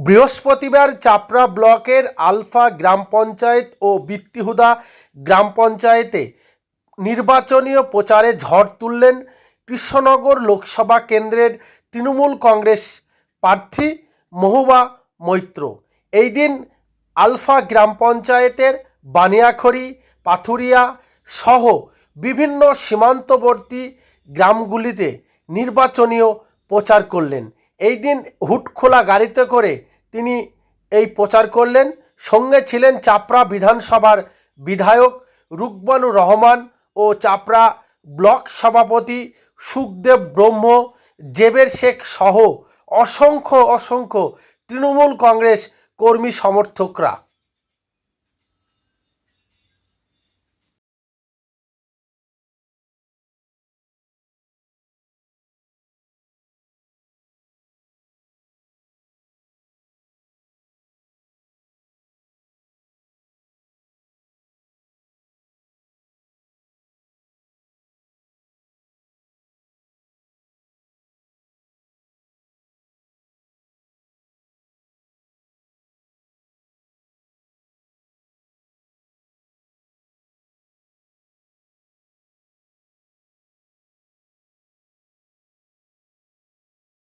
বৃহস্পতিবার চাপড়া ব্লকের আলফা গ্রাম পঞ্চায়েত ও বৃত্তিহুদা গ্রাম পঞ্চায়েতে নির্বাচনীয় প্রচারে ঝড় তুললেন কৃষ্ণনগর লোকসভা কেন্দ্রের তৃণমূল কংগ্রেস প্রার্থী মহুবা মৈত্র। এই দিন আলফা গ্রাম পঞ্চায়েতের বানিয়াখড়ি, পাথুরিয়া সহ বিভিন্ন সীমান্তবর্তী গ্রামগুলিতে নির্বাচনীয় প্রচার করলেন। এই দিন হুটখোলা গাড়িতে করে তিনি এই প্রচার করলেন। সঙ্গে ছিলেন চাপড়া বিধানসভার বিধায়ক রুকবানুর রহমান ও চাপড়া ব্লক সভাপতি সুখদেব ব্রহ্ম, জেবের শেখ সহ অসংখ্য অসংখ্য তৃণমূল কংগ্রেস কর্মী সমর্থকরা।